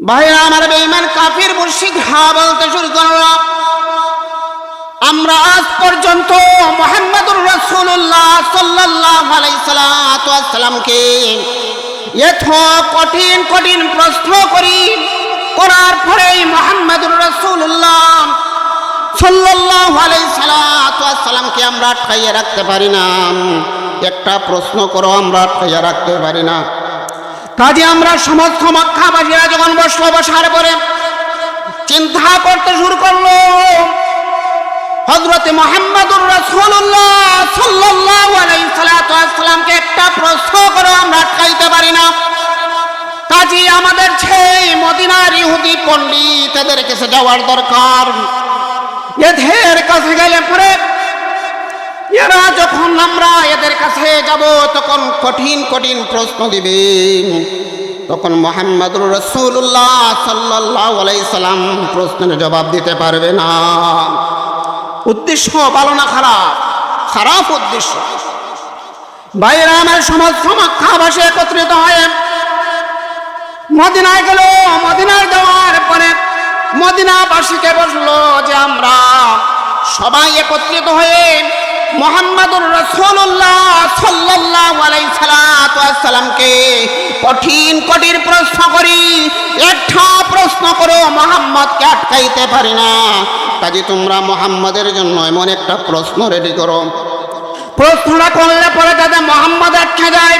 ভাইরা, আমার বেঈমান কাফির, মুর্শিদ, হা বলতে শুরু করল। আমরা আজ পর্যন্ত মোহাম্মদুর রসুল্লাহ সাল্লাহ আলাইসালামকে এত কঠিন কঠিন প্রশ্ন করি, করার পরেই মোহাম্মদুর রসুল্লাহ সাল্লাহ আলাইসালামকে আমরা আটকাইয়ে রাখতে পারি না। একটা প্রশ্ন করো, আমরা আটকাইয়ে রাখতে পারি না। কাজে আমরা সমস্ত মক্কাবাসীরা যখন বসল, বসার পরে চিন্তা করতে শুরু করল হজরতে মোহাম্মদুর রসুল্লাহ সাল্লাহ আলাইসালামকে একটা প্রশ্ন করো আমরা আটকাইতে পারি না। কাজী, আমাদের সেই মদিনার ইহুদি পণ্ডিত এদের কাছে যাওয়ার দরকার। এদের কাছে গেলে পরে এরা যখন আমরা এদের কাছে যাব তখন কঠিন কঠিন প্রশ্ন দিবে। তখন মোহাম্মদুর রসুল্লাহ সাল্লাহ আলাইসাল্লাম প্রশ্নের জবাব দিতে পারবে না। উদ্দেশ্য ভালো না খারাপ? খারাপ উদ্দেশ্য। বাইরে আমার সমস্ত মক্কাবাসী একত্রিত হয়ে মদিনায় গেল মদিনায় যাওয়ার পরে মদিনাবাসীকে বসল যে আমরা সবাই একত্রিত হয়ে মোহাম্মদুর রসুল্লাহ সাল্লাহ আলাইসালামকে কঠিন কঠিন প্রশ্ন করি। একটা প্রশ্ন করো, মোহাম্মদকে আটকাইতে পারি না। কাজে তোমরা মোহাম্মদের জন্য এমন একটা প্রশ্ন রেডি করো। প্রশ্নটা করলে পরে যাতে মোহাম্মদ আটকে যায়।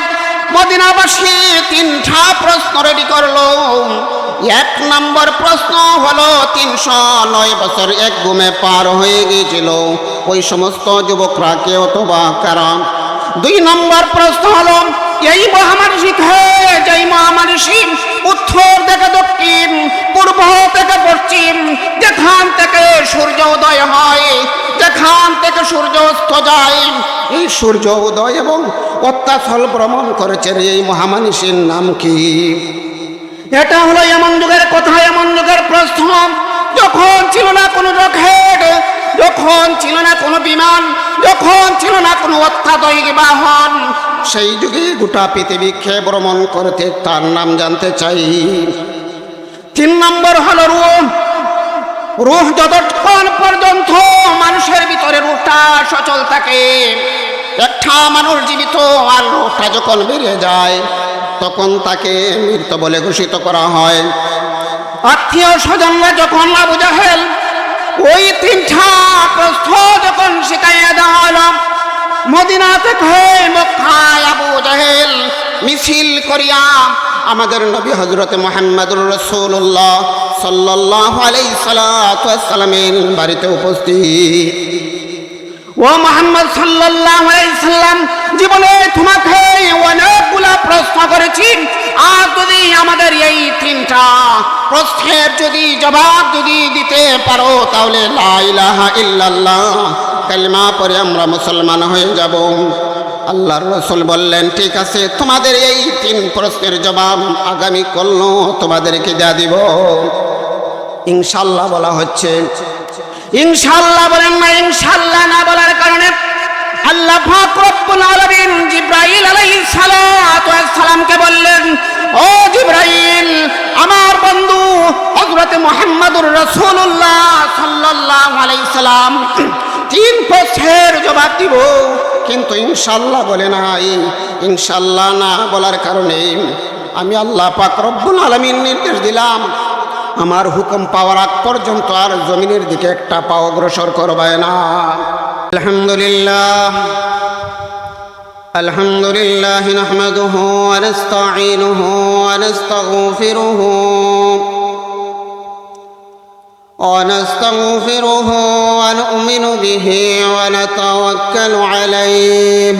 মদিনাবাসী তিনটা প্রশ্ন রেডি করল। এক নম্বর প্রশ্ন হলো, তিনশো নয় বছর এক গুমে পার হয়ে গিয়েছিল। ওই সমস্ত যুবকরা কে অথবা কারা? দুই নম্বর প্রশ্ন হলো, এই মহামারী শিখে, যেই মহামারী শিব উত্তর থেকে দক্ষিণ, পূর্ব থেকে পশ্চিম, যেখান থেকে সূর্য উদয় হয়, যেখান থেকে সূর্য অস্ত যায়। এই সূর্য উদয় এবং অত্যাচল ভ্রমণ করেছেন এই মহামানিসীর নাম কি? এটা হলো এমন যুগের কথা, এমন যুগের প্রশ্ন। যখন ছিল না কোনো রকেট যখন ছিল না কোনো বিমান, যখন ছিল না কোনো অত্যাধুনিক বাহন, সেই যুগে গোটা পৃথিবীকে ভ্রমণ করতে তার নাম জানতে চাই। তিন নম্বর হলো রুহ। রুহ যতক্ষণ পর্যন্ত মানুষের ভিতরে রুহটা সচল থাকে, একটা মানুষ জীবিত আর রুহটা যখন বেরিয়ে যায় তখন তাকে মৃত বলে ঘোষিত করা হয়। আত্মীয় স্বজনরা যখন আবু জাহেল, ওই তিনটা প্রশ্ন যখন শিখাইয়া দেওয়া হলো, মদিনা থেকে মক্কায় আবু জাহেল মিছিল করিয়া আমাদের নবী হজরত মোহাম্মদুর রসুল্লাহ সাল্লাহ আলাই সালামের বাড়িতে উপস্থিত। ও মোহাম্মদ সাল্লাম, জীবনে তোমাকে অনেকগুলা প্রশ্ন করেছি। আর যদি আমাদের এই তিনটা প্রশ্নের যদি জবাব যদি দিতে পারো, তাহলে লাইলাহা ইল্লাল্লাহ, কালিমা পরে আমরা মুসলমান হয়ে যাব। আল্লাহর রসুল বললেন, ঠিক আছে, তোমাদের এই তিন প্রশ্নের জবাব আগামী কল্ল তোমাদেরকে দেয়া দিব। ইনশাল্লাহ বলা হচ্ছে ইনশাল্লাহ বলেন না ইনশাল্লাহ না বলার কারণে আল্লাহ পাক আলামিন জিব্রাইল আলাইহিস সালামকে বললেন, ও জিব্রাইল, আমার বন্ধু হযরত মুহাম্মদুর রাসূলুল্লাহ সাল্লাল্লাহু আলাইহি সাল্লাম তিন প্রশ্নের জবাব দিব। কিন্তু ইনশাল্লাহ বলে নাই ইনশাল্লাহ না বলার কারণে আমি আল্লাহ পাক রব্বুল আলামিন নির্দেশ দিলাম আমার হুকুম পাওয়ার আগ পর্যন্ত আর জমিনের দিকে একটা পা অগ্রসর করবে না আলহামদুলিল্লাহ الحمد لله نحمده ونستعينه ونستغفره ونستغفره ونؤمن به ونتوكل عليه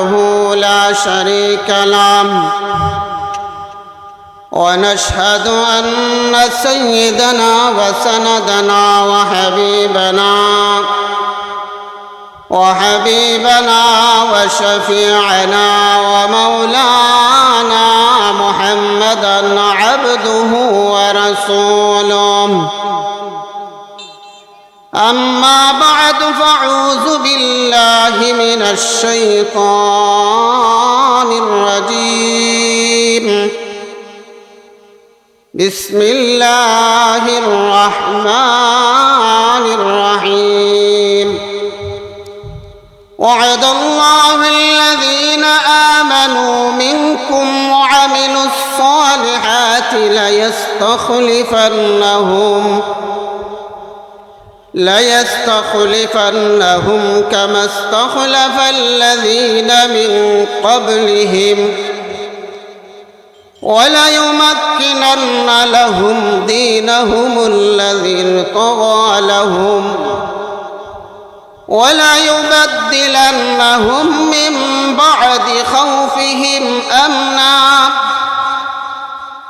وحده لا شريك له. ونشهد أن سيدنا وسندنا وحبيبنا وحبيبنا وشفيعنا ومولانا محمدا عبده ورسوله. أما بعد فأعوذ بالله من الشيطان الرجيم. بسم الله الرحمن الرحيم. وعد الله الذين آمنوا منكم وعملوا الصالحات ليستخلفنهم ليستخلفنهم كما استخلف الذين من قبلهم وليمكنن لهم دينهم الذي ارتضى لهم وليبدلنهم من بعد خوفهم أمنا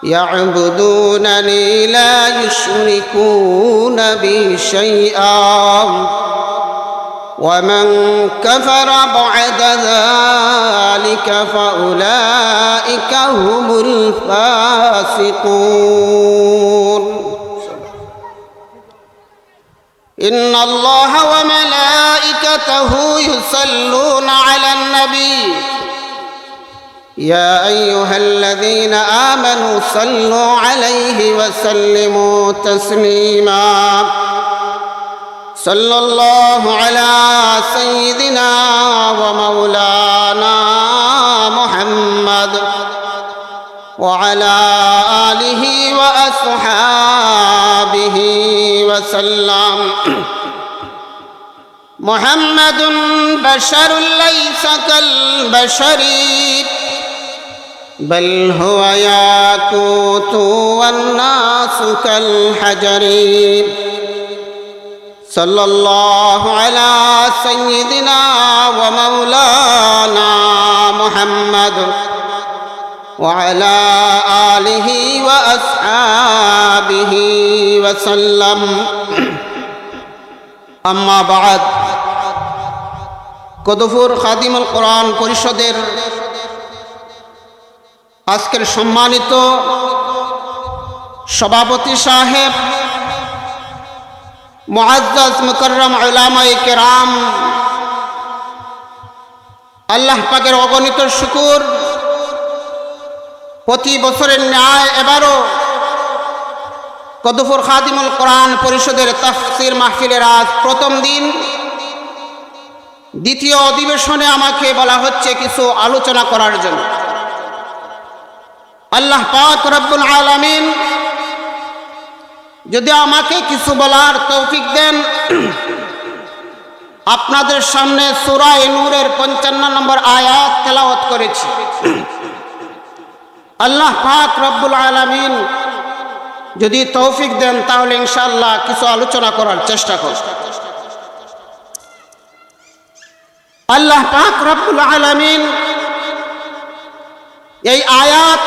يعبدونني لا يشركون بي شيئا. ومن كفر بعد ذلك فأولئك هم الفاسقون. إن الله وملائكته يصلون على النبي. يا أيها الذين آمنوا صلوا عليه وسلموا تسليما. صلى الله على سيدنا ومولانا محمد وعلى آله وأصحابه وسلم. محمد بشر ليس كالبشر. بل هو ياقوت والناس كالحجر صلى الله على سيدنا ومولانا محمد وعلى آله وأصحابه وسلم أما بعد কদফুর খাদিমুল কোরআন পরিষদের আজকের সম্মানিত সভাপতি সাহেব, মুআজ্জাজ মুকররম উলামায়ে কেরাম, আল্লাহ পাকের অগণিত শুকুর, প্রতি বছরের ন্যায় এবারও কদফুর খাদিমুল কোরআন পরিষদের তাফসির মাহফিলের আজ প্রথম দিন। দ্বিতীয় অধিবেশনে আমাকে বলা হচ্ছে কিছু আলোচনা করার জন্য। আল্লাহ পাক রব্বুল আলামিন যদি আমাকে কিছু বলার তৌফিক দেন, আপনাদের সামনে সুরায় নূরের পঞ্চান্ন নম্বর আয়াত তেলাওয়াত করেছি। আল্লাহ পাক রব্বুল আলামিন যদি তৌফিক দেন, তাহলে ইনশাআল্লাহ কিছু আলোচনা করার চেষ্টা কর আল্লাহ পাক রব্বুল আলামিন এই আয়াত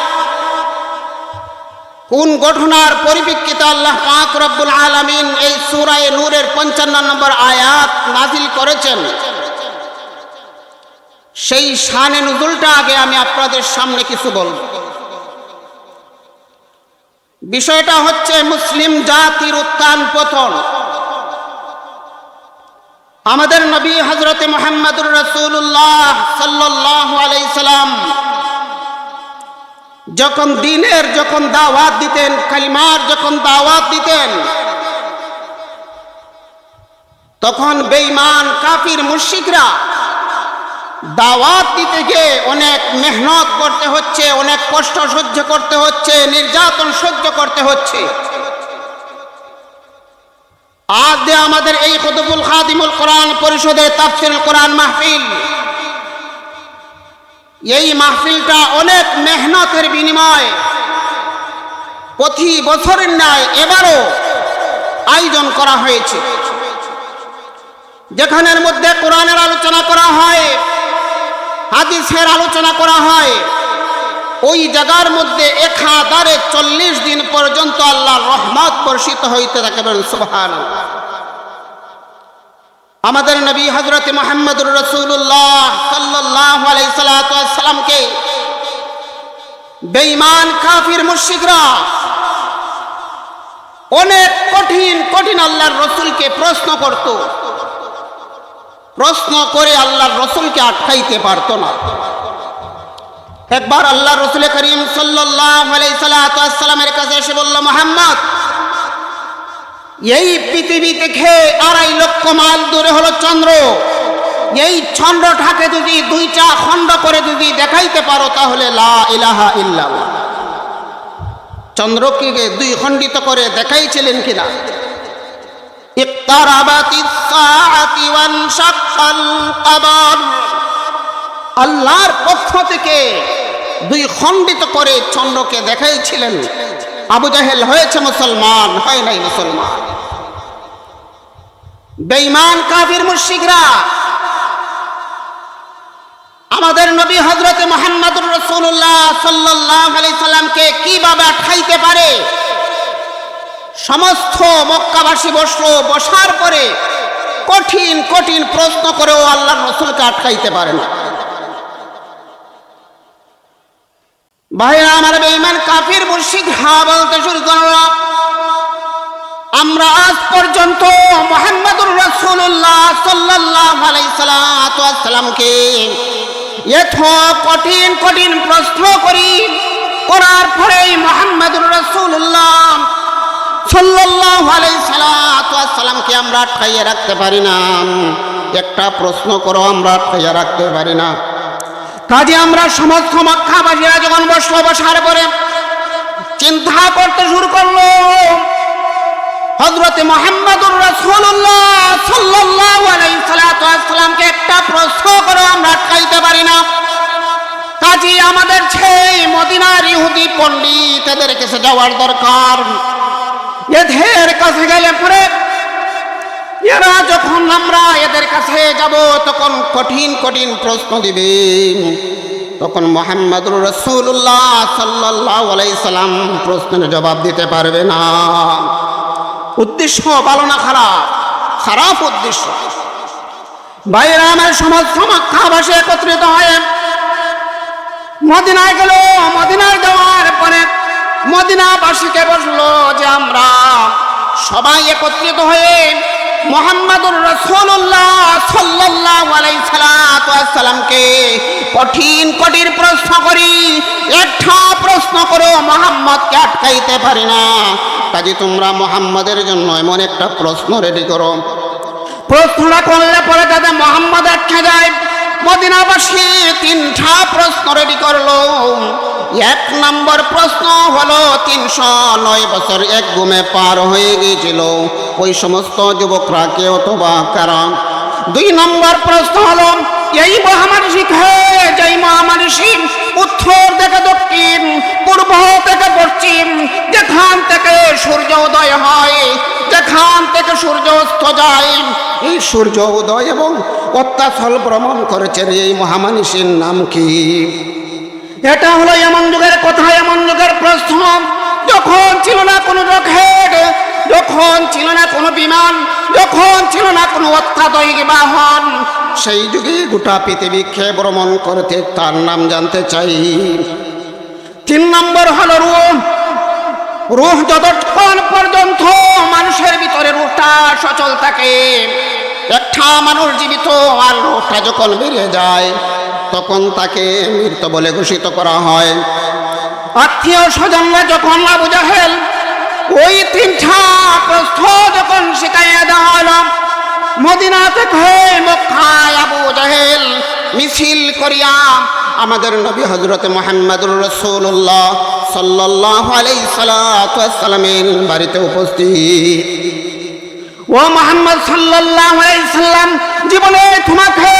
কোন ঘটনার পরিপ্রেক্ষিতে আল্লাহ পাক রব্বুল আলামিন এই সূরায়ে নূরের পঞ্চান্ন নম্বর আয়াত নাজিল করেছেন? সেই শানে নুজুলটা আগে আমি আপনাদের সামনে কিছু বলব। বিষয়টা হচ্ছে মুসলিম জাতির উত্থান পতন। আমাদের নবী হজরতে মোহাম্মদুর রসুল্লাহ সাল্লাহ আলাইসালাম যখন দিনের যখন দাওয়াত দিতেন, কালিমার যখন দাওয়াত দিতেন, তখন বেঈমান, কাফির মুশিকরা দাওয়াত দিতে গিয়ে অনেক মেহনত করতে হচ্ছে, অনেক কষ্ট সহ্য করতে হচ্ছে, নির্যাতন সহ্য করতে হচ্ছে। আজ আমাদের এই কতবুল খাদিমুল কোরআন পরিষদে তাফসিল কোরআন মাহফিল এই মাহফিলটা অনেক মেহনতের বিনিময় প্রতি বছরের ন্যায় এবারও আয়োজন করা হয়েছে। যেখানের মধ্যে কোরআনের আলোচনা করা হয়, হাদিসের আলোচনা করা হয়, ওই জায়গার মধ্যে একাধারে চলে রহমত বর্ষিত হইতে থাকে সুবহান আমাদের নবী হজরত মোহাম্মদুর রসুল্লাহ সাল্লাহ বেঈমান কাফির মুশিকরা অনেক কঠিন কঠিন আল্লাহর রসুলকে প্রশ্ন করত। প্রশ্ন করে আল্লাহর রসুলকে আটকাইতে পারত না। একবার আল্লাহ রসুল করিম সাল্লাহ সাল্লামের কাছে এসে বলল, মোহাম্মদ এই পৃথিবী থেকে আড়াই লক্ষ মাইল দূরে হলো চন্দ্র। এই চন্দ্রটাকে যদি দুইটা খণ্ড করে যদি দেখাইতে পারো, তাহলে লা ইলাহা ইল্লাল্লাহ। চন্দ্রকে দুই খণ্ডিত করে দেখাইছিলেন কিনা? আল্লাহর পক্ষ থেকে দুই খণ্ডিত করে চন্দ্রকে দেখাইছিলেন। আবু জাহেল হয়েছে মুসলমান, হয় নাই মুসলমান? বেঈমান, কাফির, মুশরিকরা। আমাদের নবী হজরত মোহাম্মদুর রসুল্লাহ সাল্লাহ আলি সাল্লামকে কীভাবে আটকাইতে পারে? সমস্ত মক্কাবাসী বসল, বসার পরে কঠিন কঠিন প্রশ্ন করেও আল্লাহ রসুলকে আটকাইতে পারে না। ভাইরা, আমার বেঈমান কাফির, মুর্শিদ হা বলতে শুরু করল আমরা আজ পর্যন্ত মোহাম্মদুর রসুল্লাহ সাল্লাহ আলাইসালামকে এত কঠিন কঠিন প্রশ্ন করি। করার পরেই মোহাম্মদুর রসুল্লাহ সাল্লাহ আলাইসালামকে আমরা আটকাইয়ে রাখতে পারি না। একটা প্রশ্ন করো, আমরা আটকাইয়ে রাখতে পারি না। কাজে আমরা সমস্ত মক্কাবাসীরা যখন বসল, বসার পরে চিন্তা করতে শুরু করল হজরতে মোহাম্মদুর রসুল্লাহ সাল্লাহ আলাইসালামকে একটা প্রশ্ন করে আমরা আটকাইতে পারি না। কাজে, আমাদের সেই মদিনার ইহুদি পণ্ডিত এদের কাছে যাওয়ার দরকার। এদের কাছে গেলে পরে এরা যখন আমরা এদের কাছে যাব, তখন কঠিন কঠিন প্রশ্ন দিবে। তখন মোহাম্মদুর রসুল্লাহ সাল্লাহ আলাইসাল্লাম প্রশ্নের জবাব দিতে পারবে না। উদ্দেশ্য ভালো না খারাপ? খারাপ উদ্দেশ্য। বাইরে আমার সমস্ত মক্কাবাসী একত্রিত হয়ে মদিনায় গেল, মদিনায় যাওয়ার পরে মদিনাবাসীকে বসল যে আমরা সবাই একত্রিত হয়ে মোহাম্মদুর রসুল্লাহ সাল্লাহ আলাইসালামকে কঠিন কঠিন প্রশ্ন করি। একটা প্রশ্ন করো, মোহাম্মদকে আটকাইতে পারি না। কাজে তোমরা মোহাম্মদের জন্য এমন একটা প্রশ্ন রেডি করো। প্রশ্নটা করলে পরে যাতে মোহাম্মদ আটকে যায়। মদিনাবাসী তিনটা প্রশ্ন রেডি করল। এক নম্বর প্রশ্ন হলো, তিনশো নয় বছর এক গুমে পার হয়ে গিয়েছিল। ওই সমস্ত যুবকরা কে অথবা কারণ দুই নম্বর প্রশ্ন হলো, এই মহামানসিক হয়ে যেই মহামানসিক উত্তর থেকে দক্ষিণ, পূর্ব থেকে পশ্চিম, যেখান থেকে সূর্য উদয় হয়, যেখান থেকে সূর্য অস্ত যায়, এই সূর্য উদয় এবং অত্যাচল ভ্রমণ করেছেন এই মহামানুষের নাম কি? এটা হলো এমন যুগের কথা, এমন যুগের প্রশ্ন। যখন ছিল না কোনো রকেট যখন ছিল না কোনো বিমান, যখন ছিল না কোনো অত্যাধুনিক বাহন, সেই যুগে গোটা পৃথিবী খেয়ে ভ্রমণ করতে তার নাম জানতে চাই। তিন নম্বর হলো রুহ। রুহ যতক্ষণ পর্যন্ত মানুষের ভিতরে রুহটা সচল থাকে, একটা মানুষ জীবিত আর রুহটা যখন বেরিয়ে যায় তখন তাকে মৃত বলে ঘোষিত করা হয়। আত্মীয় স্বজনরা যখন আবু জাহেল ওই তিনটা প্রস্থ যখন শিখাইয়া দেওয়া হলো মদিনা থেকে মক্কায় আবু জাহেল মিছিল করিয়া আমাদের নবী হজরত মোহাম্মদুর রসুল্লাহ সাল্লাহ আলাই সালামের বাড়িতে উপস্থিত। ও মোহাম্মদ সাল্লাম, জীবনে তোমাকে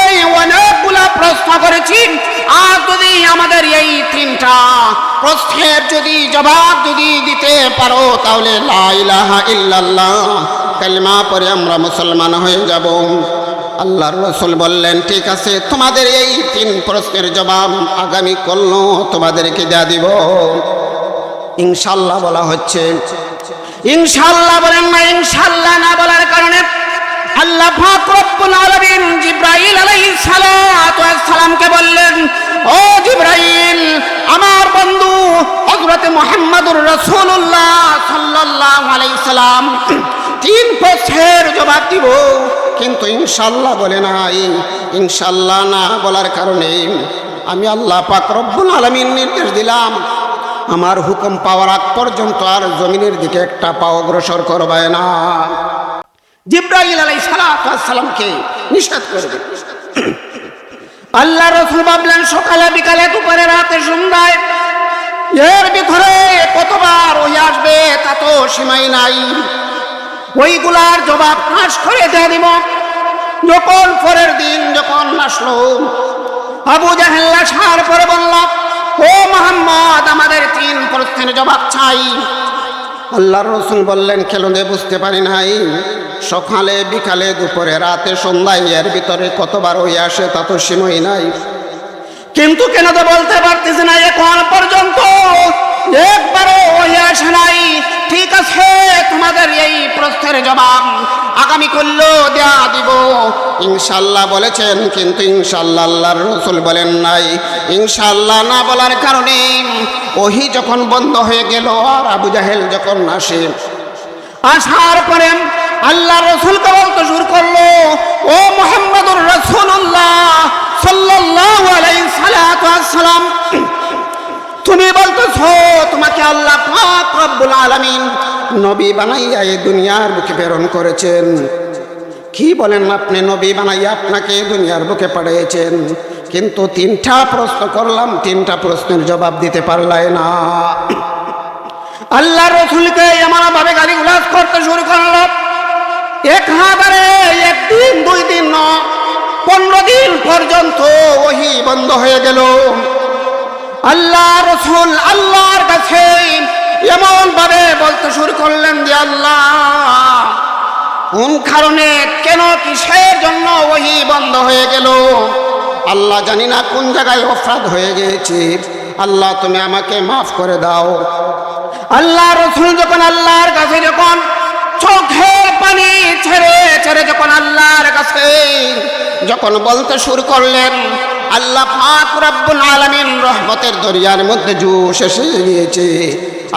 অনেকগুলা প্রশ্ন করেছি। আর যদি আমাদের এই তিনটা প্রশ্নের যদি জবাব যদি দিতে পারো, তাহলে লাইলাহা ইল্লাল্লাহ, কালিমা পরে আমরা মুসলমান হয়ে যাব। আল্লাহর রসুল বললেন, ঠিক আছে, তোমাদের এই তিন প্রশ্নের জবাব আগামী কল্য তোমাদেরকে যা দিব। ইনশাল্লাহ বলা হচ্ছে ইনশাআল্লাহ বলেন না ইনশাল্লাহ না বলার কারণে আল্লাহ পাক রব্বুল আলামিন জিব্রাইল আলাইহিস সালামকে বললেন, ও জিব্রাইল, আমার বন্ধু হযরত মুহাম্মদুর রাসূলুল্লাহ সাল্লাল্লাহু আলাইহি সাল্লাম তিন প্রশ্নের জবাব দিব। কিন্তু ইনশাল্লাহ বলে নাই ইনশাল্লাহ না বলার কারণে আমি আল্লাহ পাক রব্বুল আলমীর নির্দেশ দিলাম আমার হুকুম পাওয়ার আগ পর্যন্ত আর জমিনের দিকে একটা পাও অগ্রসর করবায় না। জিব্রাইল আলাইহিস সালাতু ওয়াস সালামকে নিষেধ করবে আল্লাহ রসুল ভাবলেন, সকালে, বিকালে, দুপুরে, রাতে, সন্ধ্যায় এর ভিতরে কতবার ওই আসবে তা তো সীমাই নাই। ওইগুলার জবাব ফাঁস করে দিয়ে দিব। যখন পরের দিন যখন আসলো, আবু জাহেল্লা সার পরে বলল ও মোহাম্মদ, আমাদের তিন প্রশ্নের জবাব চাই। আল্লাহর রসুল বললেন খেলুনে বুঝতে পারি নাই। সকালে, বিকালে, দুপুরে, রাতে, সন্ধ্যায়, এর ভিতরে কতবার হয়ে আসে তা তো সীমই নাই। কিন্তু কেন তো বলতে পারতেছি না, এখন পর্যন্ত একবারও হয়ে আসে নাই। ঠিক আছে, তোমাদের এই প্রশ্নের জবাব আগামী করলেও দেয়া দিব। ইনশাল্লাহ বলেছেন, কিন্তু ইনশাল্লাহ আল্লাহর রসুল বলেন নাই। ইনশাল্লাহ না বলার কারণে ওহি যখন বন্ধ হয়ে গেল আর আবু জাহেল যখন আসে, আসার পরে আল্লাহ রসুলকে বলতে শুরু করল, ও মোহাম্মদুর রসুল্লাহ সাল্লাল্লাহু আলাইহি সালাতু সালাম তুমি বলতেছো, তোমাকে আল্লাহ পাক রব্বুল আলামিন নবী বানাইয়া এই দুনিয়ার বুকে প্রেরণ করেছেন। কি বলেন আপনি, নবী বানাইয়া আপনাকে দুনিয়ার বুকে পাঠিয়েছেন? কিন্তু তিনটা প্রশ্ন করলাম, তিনটা প্রশ্নের জবাব দিতে পারলাই না। আল্লাহ রসুলকে এমন ভাবে গালি গুলাস করতে শুরু করল। এক হাজারে একদিন, দুই দিন ন পনেরো দিন পর্যন্ত ওহি বন্ধ হয়ে গেল। আল্লাহ রসুল আল্লাহর কাছে এমন ভাবে বলতে শুরু করলেন যে আল্লাহ, কোন কারণে কেন কিসের জন্য ওহি বন্ধ হয়ে গেল? আল্লাহ জানি না কোন জায়গায় অপরাধ হয়ে গিয়েছি। আল্লাহ তুমি আমাকে মাফ করে দাও। আল্লাহ রসুল যখন আল্লাহর কাছে যখন চোখের পানি ছেড়ে ছেড়ে যখন আল্লাহর কাছে যখন বলতে শুরু করলেন আল্লাহ পাক রব্বুল আলামিন রহমতের দরিয়ার মধ্যে জুস এসে গিয়েছে।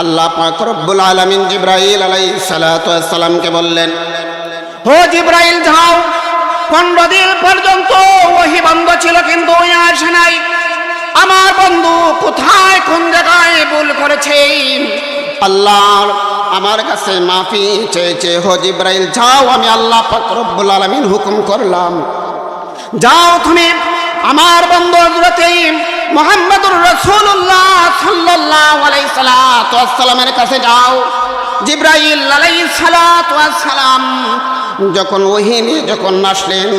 আল্লাহ পাক রব্বুল আলামিন জিব্রাইল আলাইহিস সালাতু ওয়াস সালামকে বললেন হো জিব্রাইল, যাও। পনেরো দিন পর্যন্ত ওহি বন্ধ ছিল, কিন্তু ওই আসে নাই। আমার বন্ধু কোথায়, কোন জায়গায় ভুল করেছে? আল্লাহ আমার কাছে মাফি চেয়েছে হো জিব্রাইল, যাও। আমি আল্লাহ পাক রব্বুল আলামিন হুকুম করলাম। যাও তুমি আমার বন্ধু মোহাম্মদুর রসুল্লাহ ওয়াস কাছে যাও। জিব্রাইল যখন ওহিনে যখন আসলেন,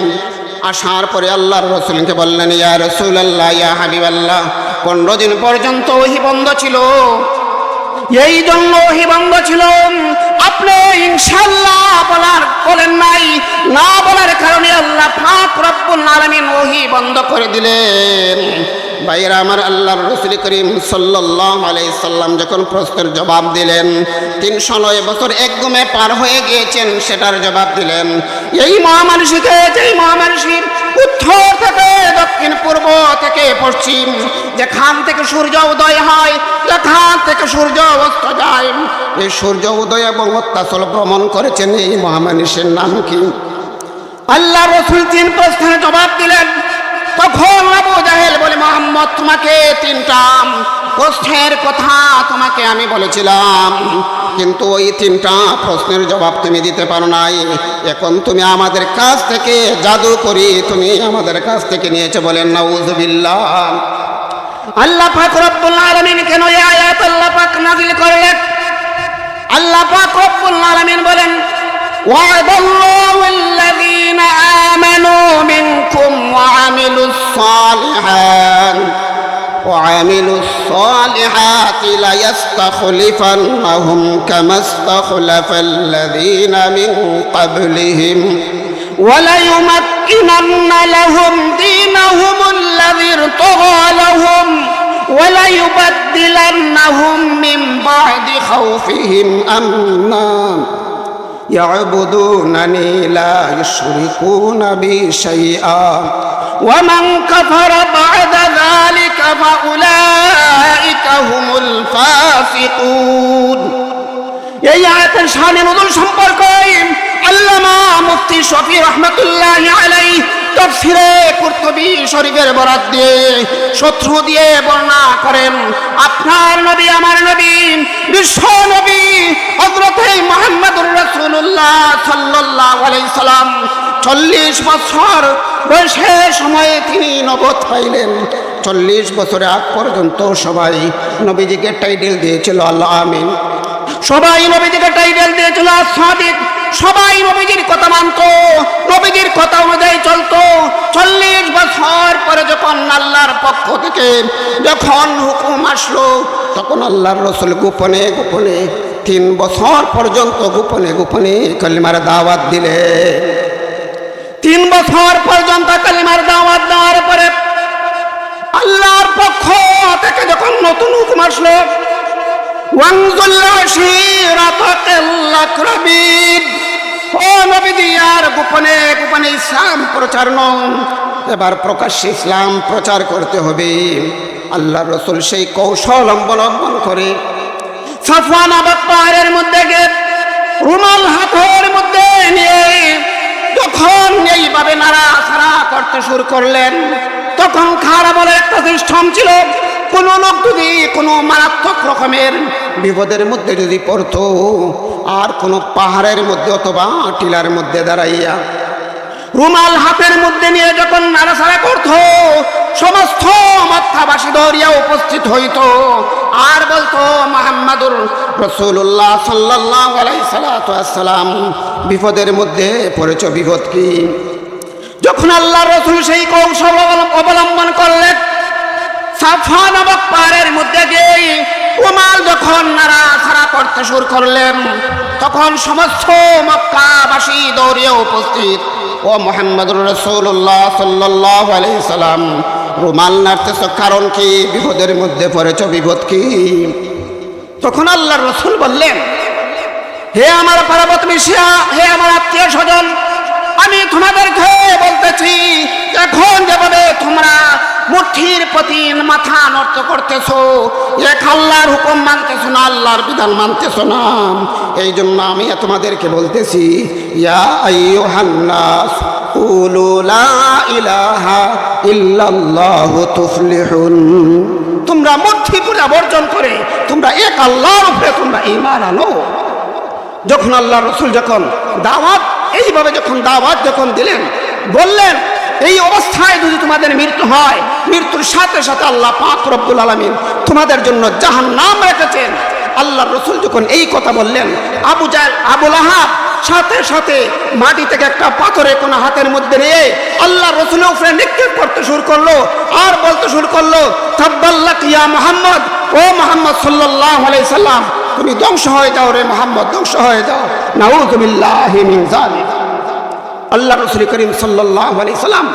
আসার পরে আল্লাহর রসুলকে বললেন, ইয়া রসুল আল্লাহ ইয়া হাবিব আল্লাহ পনেরো দিন পর্যন্ত ওহি বন্ধ ছিল। এই জন্য বন্ধ ছিল। আপনি ইনশাল্লাহ বলার বলেন নাই। না বলার কারণে আল্লাহ পাক রব্বুল আলামিন ওহি বন্ধ করে দিলেন। ভাইরা আমার আল্লাহর রসুল করিম সাল্লাহ আলাই সাল্লাম যখন প্রশ্নের জবাব দিলেন, তিনশো নয় বছর এক গুমে পার হয়ে গিয়েছেন, সেটার জবাব দিলেন। এই মহামানুষীকে যেই মহামানুষী উত্তর থেকে, দক্ষিণ পূর্ব থেকে, পশ্চিম, যেখান থেকে সূর্য উদয় হয় যেখান থেকে সূর্য অস্ত যায়। এই সূর্য উদয় এবং অত্যাচল ভ্রমণ করেছেন এই মহামানুষের নাম কি? আল্লাহ রসুল তিন প্রশ্নের জবাব দিলেন তখন আবু জাহেল বলে, মোহাম্মদ, তোমাকে তিনটা প্রশ্নের কথা তোমাকে আমি বলেছিলাম। কিন্তু ওই তিনটা প্রশ্নের জবাব তুমি দিতে পারো নাই। এখন তুমি আমাদের কাছ থেকে জাদু করি তুমি আমাদের কাছ থেকে নিয়েছে বলেন নাউজুবিল্লাহ। আল্লাহ পাক রব্বুল আলামিন কেন এই আয়াত আল্লাহ পাক নাযিল করলেন? আল্লাহ পাক রব্বুল আলামিন বলেন ওয়া وعملوا الصالحات وعملوا الصالحات ليستخلفنهم كما استخلف الذين من قبلهم. وليمكنن لهم دينهم الذي ارتضى لهم وليبدلنهم من بعد خوفهم أمنا. يعبدونني لا يشركون بي شيئا ومن كفر بعد ذلك فأولئك هم الفاسقون এই আয়াতের শানে নজুল সম্পর্কে আল্লামা মুফতি শফি রহমতুল্লাহ আলাই তফসিরে কুর্তুবি শরীফের বরাত দিয়ে শত্রু দিয়ে বর্ণনা করেন, আপনার নবী, আমার নবী, বিশ্ব নবী, হযরত মুহাম্মদুর রাসূলুল্লাহ সাল্লাল্লাহু সাল্লাম। চল্লিশ বছর বয়সের সময়ে তিনি নবত পাইলেন। চল্লিশ বছরে আগ পর্যন্ত সবাই নবীজিকে টাইটেল দিয়েছিল, আল্লাহ আমিন। সবাই নবীজিকে টাইটেল দিয়েছিল সাদিক সবাই নবীজির কথা মানত, নবীজির কথা অনুযায়ী চলতো। চল্লিশ বছর পরে যখন আল্লাহর পক্ষ থেকে যখন হুকুম আসলো, তখন আল্লাহর রসুল গোপনে গোপনে তিন বছর পর্যন্ত গোপনে গোপনে কলিমার দাওয়াত দিলে। তিন বছর পর্যন্ত কালিমার দাওয়াত দেওয়ার পরে আল্লাহর পক্ষ থেকে যখন নতুন হুকুম আসলো ওয়াংজুল্লাহ শিরাতাকাল্লাকরাবিন ও নবীজি আর গোপনে গোপনে ইসলাম প্রচার নন এবার প্রকাশ্যে ইসলাম প্রচার করতে হবে। আল্লাহ রসুল সেই কৌশল অবলম্বন করে সাফওয়ান আবাদ পাহাড়ের মধ্যে রুমাল হাতের মধ্যে নিয়ে যখন এইভাবে নাড়া ছাড়া করতে শুরু করলেন, তখন খারাপ বলে একটা সিস্টেম ছিল। কোনো লোক যদি কোনো মারাত্মক রকমের বিপদের মধ্যে যদি পড়তো, আর কোনো পাহাড়ের মধ্যে অথবা টিলার মধ্যে দাঁড়াইয়া রুমাল হাতের মধ্যে নিয়ে যখন নাড়াচাড়া করত, সমস্ত মাথাবাসী দৌড়িয়া উপস্থিত হইত। আর বলতো, মোহাম্মদুর রসুল্লাহ সাল্লাহ আলাই সালাম বিপদের মধ্যে পড়েছ বিপদ কি? যখন আল্লাহ রসুল সেই কৌশল অবলম্বন করলেন সাফা নামক পাহাড়ের মধ্যে গিয়ে উমাল যখন নাড়া ছাড়া করতে শুরু করলেন, তখন সমস্ত মক্কাবাসী দৌড়িয়ে উপস্থিত। ও মোহাম্মদুর রসুল্লাহ সাল্লাহ আলাই সালাম রুমাল নাড়তেছ কারণ কি? বিপদের মধ্যে পড়েছ, বিপদ কি? তখন আল্লাহ রসুল বললেন, হে আমার পার্বত মিশিয়া, হে আমার আত্মীয় স্বজন, আমি তোমাদেরকে বলতেছি, এখন যেভাবে তোমরা মুঠির প্রতি মাথা নষ্ট করতেছো। এক আল্লাহর হুকুম মানতেছো না, আল্লাহর বিধান মানতেছো না। এই জন্য আমি তোমাদেরকে বলতেছি, ইয়া লা ইলাহা তোমরা মুঠি পুরা বর্জন করে, তোমরা এক আল্লাহর উপরে তোমরা ইমান আনো। যখন আল্লাহ রসুল যখন দাওয়াত, এইভাবে যখন দাওয়াত যখন দিলেন, বললেন এই অবস্থায় যদি তোমাদের মৃত্যু হয়, মৃত্যুর সাথে সাথে আল্লাহ পাক রব্বুল আলমিন তোমাদের জন্য জাহান নাম রেখেছেন। আল্লাহ রসুল যখন এই কথা বললেন, আবু জাল আবুল আহাব সাথে সাথে মাটি থেকে একটা পাথরে কোন হাতের মধ্যে নিয়ে আল্লাহ রসুলের উপরে নিক্ষেপ করতে শুরু করল, আর বলতে শুরু করল, তাব্বাল্লাক ইয়া মোহাম্মদ, ও মোহাম্মদ সাল্লাহ সাল্লাম, তুমি ধ্বংস হয়ে যাও রে মোহাম্মদ, ধ্বংস হয়ে যাও। নাউজুবিল্লাহি মিন জালিক আল্লাহ রসুল করিম সাল্লাম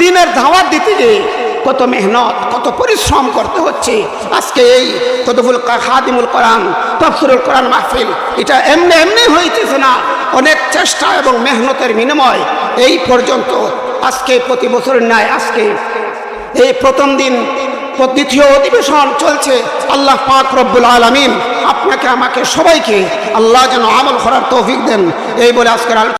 দিনের দাওয়াত দিতে গিয়ে কত মেহনত, কত পরিশ্রম করতে হচ্ছে। আজকে এই কতফুল খাদিমুল কোরআন, তফসুরুল কোরআন মাহফিল, এটা এমনি এমনি হইতেছে না। অনেক চেষ্টা এবং মেহনতের বিনিময় এই পর্যন্ত আজকে প্রতি বছরের ন্যায় আজকে এই প্রথম দিন, দ্বিতীয় অধিবেশন চলছে। আল্লাহ পাক রব্বুল আলমিন আপনাকে, আমাকে সবাইকে আল্লাহ যেন আমল করার তৌফিক দেন। এই বলে আজকের